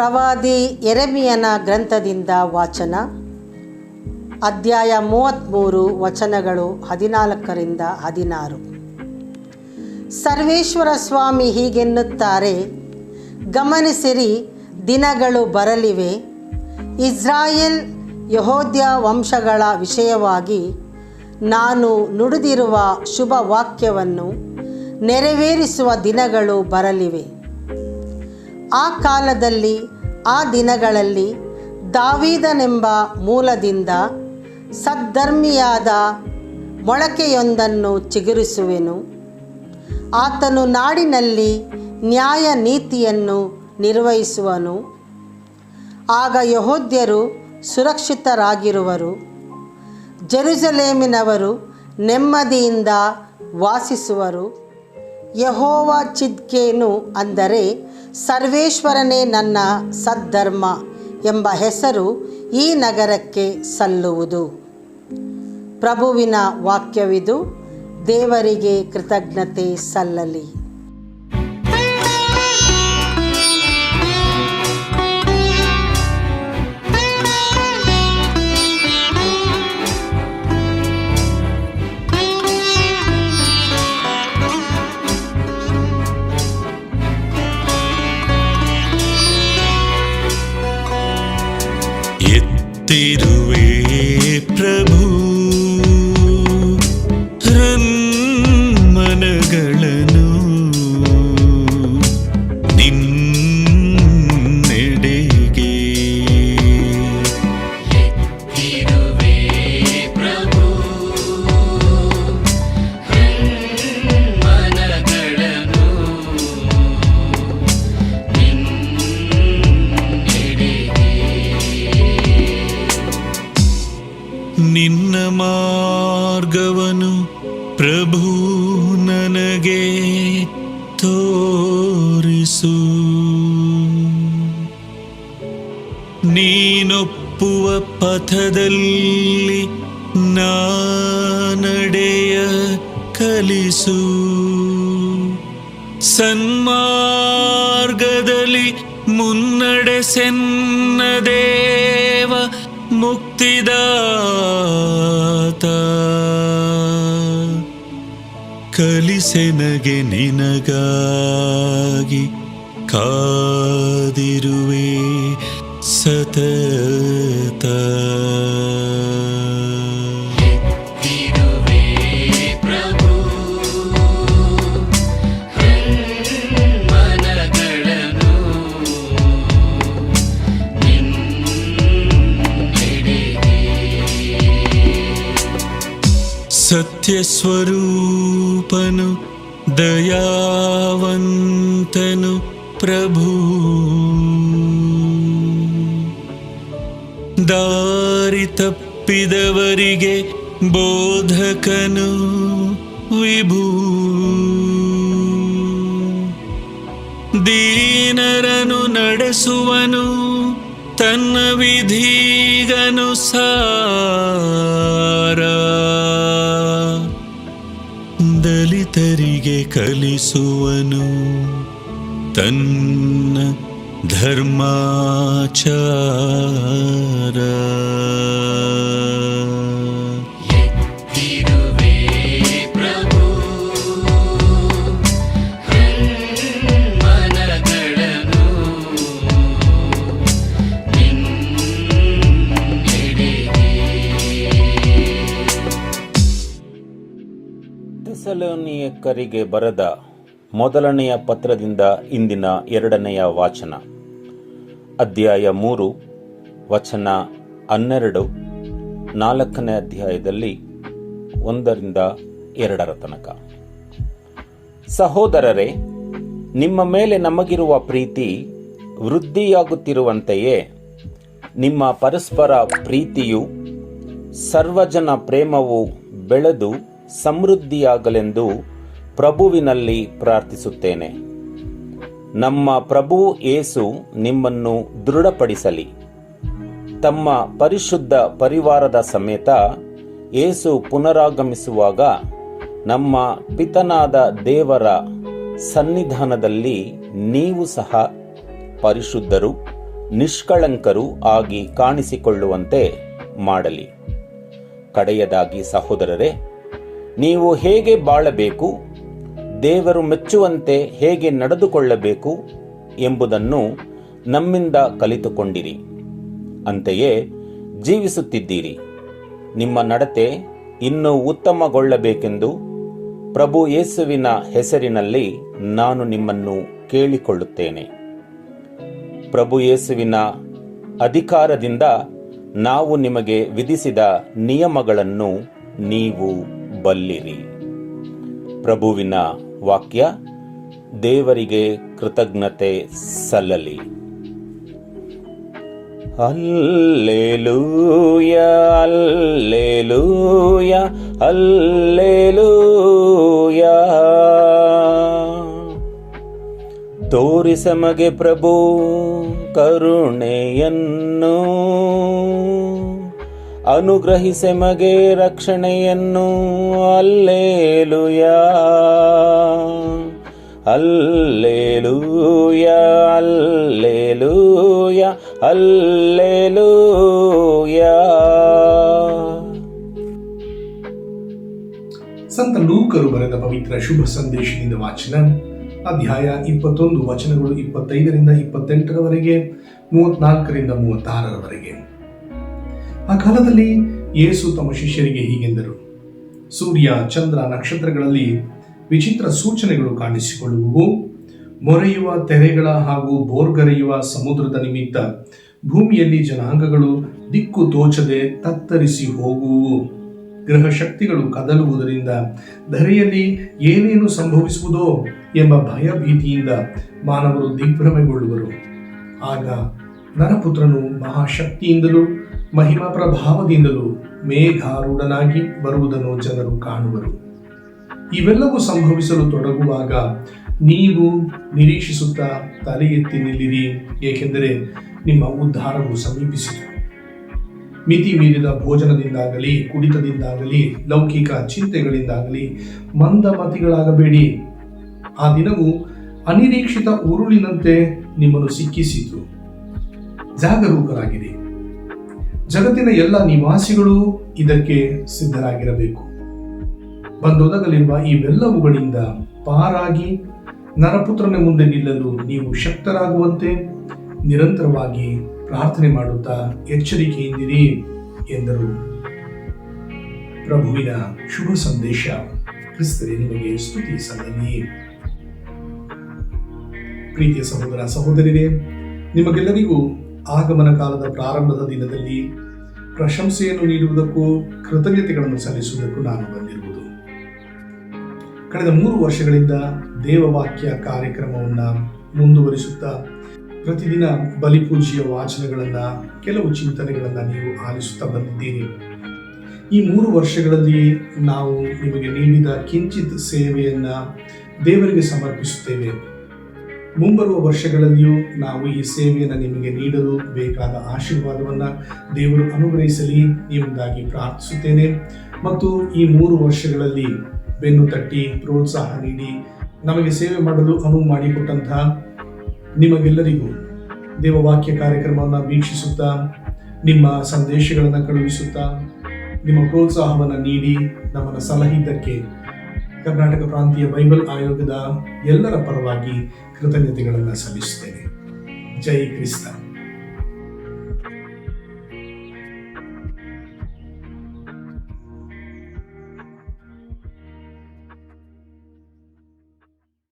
ಪ್ರವಾದಿ ಎರೆಮಿಯನ ಗ್ರಂಥದಿಂದ ವಾಚನ. ಅಧ್ಯಾಯ ಮೂವತ್ತ್ಮೂರು ವಚನಗಳು ಹದಿನಾಲ್ಕರಿಂದ ಹದಿನಾರು. ಸರ್ವೇಶ್ವರ ಸ್ವಾಮಿ ಹೀಗೆನ್ನುತ್ತಾರೆ, ಗಮನಿಸಿರಿ, ದಿನಗಳು ಬರಲಿವೆ. ಇಸ್ರಾಯೇಲ್ ಯಹೋದ್ಯ ವಂಶಗಳ ವಿಷಯವಾಗಿ ನಾನು ನುಡಿದಿರುವ ಶುಭ ವಾಕ್ಯವನ್ನು ನೆರವೇರಿಸುವ ದಿನಗಳು ಬರಲಿವೆ. ಆ ಕಾಲದಲ್ಲಿ, ಆ ದಿನಗಳಲ್ಲಿ ದಾವೀದನೆಂಬ ಮೂಲದಿಂದ ಸದ್ಧರ್ಮಿಯಾದ ಮೊಳಕೆಯೊಂದನ್ನು ಚಿಗುರಿಸುವೆನು. ಆತನು ನಾಡಿನಲ್ಲಿ ನ್ಯಾಯ ನೀತಿಯನ್ನು ನಿರ್ವಹಿಸುವನು. ಆಗ ಯಹೋದ್ಯರು ಸುರಕ್ಷಿತರಾಗಿರುವರು. ಜೆರುಸಲೇಮಿನವರು ನೆಮ್ಮದಿಯಿಂದ ವಾಸಿಸುವರು. ಯಹೋವ ಚಿದ್ಕೇನು ಅಂದರೆ ಸರ್ವೇಶ್ವರನೇ ನನ್ನ ಸದ್ಧರ್ಮ ಎಂಬ ಹೆಸರು ಈ ನಗರಕ್ಕೆ ಸಲ್ಲುವುದು. ಪ್ರಭುವಿನ ವಾಕ್ಯವಿದು ದೇವರಿಗೆ ಕೃತಜ್ಞತೆ ಸಲ್ಲಲಿ. inteiro. ತೋರಿಸು. ನೀನೊಪ್ಪುವ ಪಥದಲ್ಲಿ ನಾನಡೆಯ ಕಲಿಸು. ಸನ್ಮಾರ್ಗದಲ್ಲಿ ಮುನ್ನಡೆಸೆನ್ನ ದೇವ ಮುಕ್ತಿದಾತ. ಕಲಿಸೆನಗೆ ನಿನಗಾಗಿ ಕಾದಿರುವೆ ಸತತ. ಸತ್ಯಸ್ವರೂಪನು ದಯಾವಂತನು ಪ್ರಭು. ದಾರಿ ತಪ್ಪಿದವರಿಗೆ ಬೋಧಕನು ವಿಭೂ. ದೀನರನು ನಡೆಸುವನು ತನ್ನ ವಿಧಿಗನುಸಾರ. ದಲಿತರಿಗೆ ಕಲಿಸುವನು ತನ್ನ ಧರ್ಮಾಚಾರ ಥೆಸಲೋನಿಯಕ್ಕರಿಗೆ ಬರೆದ ಮೊದಲನೆಯ ಪತ್ರದಿಂದ ಇಂದಿನ ಎರಡನೆಯ ವಾಚನ. ಅಧ್ಯಾಯ ಮೂರು, ವಚನ ಹನ್ನೆರಡು, ನಾಲ್ಕನೇ ಅಧ್ಯಾಯದಲ್ಲಿ ಒಂದರಿಂದ ಎರಡರ ತನಕ. ಸಹೋದರರೇ, ನಿಮ್ಮ ಮೇಲೆ ನಮಗಿರುವ ಪ್ರೀತಿ ವೃದ್ಧಿಯಾಗುತ್ತಿರುವಂತೆಯೇ, ನಿಮ್ಮ ಪರಸ್ಪರ ಪ್ರೀತಿಯು ಸರ್ವಜನ ಪ್ರೇಮವು ಬೆಳೆದು ಸಮೃದ್ಧಿಯಾಗಲೆಂದು ಪ್ರಭುವಿನಲ್ಲಿ ಪ್ರಾರ್ಥಿಸುತ್ತೇನೆ. ನಮ್ಮ ಪ್ರಭು ಏಸು ನಿಮ್ಮನ್ನು ದೃಢಪಡಿಸಲಿ. ತಮ್ಮ ಪರಿಶುದ್ಧ ಪರಿವಾರದ ಸಮೇತ ಏಸು ಪುನರಾಗಮಿಸುವಾಗ ನಮ್ಮ ಪಿತನಾದ ದೇವರ ಸನ್ನಿಧಾನದಲ್ಲಿ ನೀವು ಸಹ ಪರಿಶುದ್ಧರು, ನಿಷ್ಕಳಂಕರು ಆಗಿ ಕಾಣಿಸಿಕೊಳ್ಳುವಂತೆ ಮಾಡಲಿ. ಕಡೆಯದಾಗಿ ಸಹೋದರರೇ ನೀವು ಹೇಗೆ ಬಾಳಬೇಕು, ದೇವರು ಮೆಚ್ಚುವಂತೆ ಹೇಗೆ ನಡೆದುಕೊಳ್ಳಬೇಕು ಎಂಬುದನ್ನು ನಮ್ಮಿಂದ ಕಲಿತುಕೊಂಡಿರಿ. ಅಂತೆಯೇ ಜೀವಿಸುತ್ತಿದ್ದೀರಿ. ನಿಮ್ಮ ನಡತೆ ಇನ್ನೂ ಉತ್ತಮಗೊಳ್ಳಬೇಕೆಂದು ಪ್ರಭು ಯೇಸುವಿನ ಹೆಸರಿನಲ್ಲಿ ನಾನು ನಿಮ್ಮನ್ನು ಕೇಳಿಕೊಳ್ಳುತ್ತೇನೆ. ಪ್ರಭು ಯೇಸುವಿನ ಅಧಿಕಾರದಿಂದ ನಾವು ನಿಮಗೆ ವಿಧಿಸಿದ ನಿಯಮಗಳನ್ನು ನೀವು ಬಲ್ಲಿರಿ. ಪ್ರಭುವಿನ ವಾಕ್ಯ ದೇವರಿಗೆ ಕೃತಜ್ಞತೆ ಸಲ್ಲಲಿ. ಅಲ್ಲೇಲೂಯ ಅಲ್ಲೇಲೂಯ ಅಲ್ಲೇಲೂಯ ತೋರಿಸಮಗೆ ಪ್ರಭು ಕರುಣೆಯನ್ನು. ಅನುಗ್ರಹಿಸೆಮಗೆ ರಕ್ಷಣೆಯನ್ನು. ಅಲ್ಲೇಲುಯ. Alleluia alleluia alleluia. ಸಂತ ಲೂಕರು ಬರೆದ ಪವಿತ್ರ ಶುಭ ಸಂದೇಶದಿಂದ ವಾಚನ. ಅಧ್ಯಾಯ ಇಪ್ಪತ್ತೊಂದು, ವಚನಗಳು ಇಪ್ಪತ್ತೈದರಿಂದ ಇಪ್ಪತ್ತೆಂಟರವರೆಗೆ, ಮೂವತ್ನಾಲ್ಕರಿಂದ ಮೂವತ್ತಾರರವರೆಗೆ. ಆ ಕಾಲದಲ್ಲಿ ಯೇಸು ತಮ್ಮ ಶಿಷ್ಯರಿಗೆ ಹೀಗೆಂದರು. ಸೂರ್ಯ, ಚಂದ್ರ ನಕ್ಷತ್ರಗಳಲ್ಲಿ ವಿಚಿತ್ರ ಸೂಚನೆಗಳು ಕಾಣಿಸಿಕೊಳ್ಳುವು ಮೊರೆಯುವ ತೆರೆಗಳ ಹಾಗೂ ಬೋರ್ಗರೆಯುವ ಸಮುದ್ರದ ನಿಮಿತ್ತ ಭೂಮಿಯಲ್ಲಿ ಜನಾಂಗಗಳು ದಿಕ್ಕು ತೋಚದೆ ತತ್ತರಿಸಿ ಹೋಗುವು ಗ್ರಹ ಶಕ್ತಿಗಳು ಕದಲುವುದರಿಂದ ಧರೆಯಲ್ಲಿ ಏನೇನು ಸಂಭವಿಸುವುದೋ ಎಂಬ ಭಯಭೀತಿಯಿಂದ ಮಾನವರು ದಿಗ್ಭ್ರಮೆಗೊಳ್ಳುವರು. ಆಗ ನರಪುತ್ರನು ಮಹಾಶಕ್ತಿಯಿಂದಲೂ ಮಹಿಮಾ ಪ್ರಭಾವದಿಂದಲೂ ಮೇಘಾರೂಢನಾಗಿ ಬರುವುದನ್ನು ಜನರು ಕಾಣುವರು. ಇವೆಲ್ಲವೂ ಸಂಭವಿಸಲು ತೊಡಗುವಾಗ ನೀವು ನಿರೀಕ್ಷಿಸುತ್ತಾ ತಲೆ ಎತ್ತಿ ನಿಲ್ಲಿರಿ, ಏಕೆಂದರೆ ನಿಮ್ಮ ಉದ್ಧಾರವು ಸಮೀಪಿಸಿತು. ಮಿತಿ ಮೀರಿದ ಭೋಜನದಿಂದಾಗಲಿ, ಕುಡಿತದಿಂದಾಗಲಿ, ಲೌಕಿಕ ಚಿಂತೆಗಳಿಂದಾಗಲಿ ಮಂದಮತಿಗಳಾಗಬೇಡಿ. ಆ ದಿನವು ಅನಿರೀಕ್ಷಿತ ಉರುಳಿನಂತೆ ನಿಮ್ಮನ್ನು ಸಿಕ್ಕಿಸಿತು. ಜಾಗರೂಕರಾಗಿರಿ. ಜಗತ್ತಿನ ಎಲ್ಲ ನಿವಾಸಿಗಳು ಇದಕ್ಕೆ ಸಿದ್ಧರಾಗಿರಬೇಕು. ಬಂದೊದಗಲಿರುವ ಇವೆಲ್ಲವುಗಳಿಂದ ಪಾರಾಗಿ ನರಪುತ್ರನ ಮುಂದೆ ನಿಲ್ಲಲು ನೀವು ಶಕ್ತರಾಗುವಂತೆ ನಿರಂತರವಾಗಿ ಪ್ರಾರ್ಥನೆ ಮಾಡುತ್ತಾ ಎಚ್ಚರಿಕೆಯಿಂದಿರಿ ಎಂದರು. ಪ್ರಭುವಿನ ಶುಭ ಸಂದೇಶ. ಕ್ರಿಸ್ತರೇ ನಿಮಗೆ ಸ್ತುತಿ ಸಲ್ಲಲಿ ಪ್ರೀತಿಯ ಸಹೋದರ, ಸಹೋದರಿರೇ, ನಿಮಗೆಲ್ಲರಿಗೂ ಆಗಮನ ಕಾಲದ ಪ್ರಾರಂಭದ ದಿನದಲ್ಲಿ ಪ್ರಶಂಸೆಯನ್ನು ನೀಡುವುದಕ್ಕೂ ಕೃತಜ್ಞತೆಗಳನ್ನು ಸಲ್ಲಿಸುವುದಕ್ಕೂ ನಾನು ಬಂದಿರುವುದು. ಕಳೆದ ಮೂರು ವರ್ಷಗಳಿಂದ ದೇವವಾಕ್ಯ ಕಾರ್ಯಕ್ರಮವನ್ನು ಮುಂದುವರಿಸುತ್ತಾ ಪ್ರತಿದಿನ ಬಲಿಪೂಜೆಯ ವಾಚನಗಳನ್ನು, ಕೆಲವು ಚಿಂತನೆಗಳನ್ನು ನೀವು ಆಲಿಸುತ್ತಾ ಬಂದಿದ್ದೀರಿ. ಈ ಮೂರು ವರ್ಷಗಳಲ್ಲಿ ನಾವು ನಿಮಗೆ ನೀಡಿದ ಕಿಂಚಿತ್ ಸೇವೆಯನ್ನು ದೇವರಿಗೆ ಸಮರ್ಪಿಸುತ್ತೇವೆ. ಮುಂಬರುವ ವರ್ಷಗಳಲ್ಲಿಯೂ ನಾವು ಈ ಸೇವೆಯನ್ನು ನಿಮಗೆ ನೀಡಲು ಬೇಕಾದ ಆಶೀರ್ವಾದವನ್ನು ದೇವರು ಅನುಗ್ರಹಿಸಲಿ ಎಂಬುದಾಗಿ ಪ್ರಾರ್ಥಿಸುತ್ತೇನೆ. ಮತ್ತು ಈ ಮೂರು ವರ್ಷಗಳಲ್ಲಿ ಬೆನ್ನು ತಟ್ಟಿ ಪ್ರೋತ್ಸಾಹ ನೀಡಿ ನಮಗೆ ಸೇವೆ ಮಾಡಲು ಅನುವು ಮಾಡಿಕೊಟ್ಟಂತಹ ನಿಮಗೆಲ್ಲರಿಗೂ ದೇವವಾಕ್ಯ ಕಾರ್ಯಕ್ರಮವನ್ನು ವೀಕ್ಷಿಸುತ್ತಾ, ನಿಮ್ಮ ಸಂದೇಶಗಳನ್ನು ಕಳುಹಿಸುತ್ತಾ, ನಿಮ್ಮ ಪ್ರೋತ್ಸಾಹವನ್ನು ನೀಡಿ ನಮ್ಮನ್ನು ಸಲಹಿದ್ದಕ್ಕೆ ಕರ್ನಾಟಕ ಪ್ರಾಂತೀಯ ಬೈಬಲ್ ಆಯೋಗದ ಎಲ್ಲರ ಪರವಾಗಿ ಕೃತಜ್ಞತೆಗಳನ್ನು ಸಲ್ಲಿಸುತ್ತೇನೆ. ಜೈ ಕ್ರಿಸ್ತ.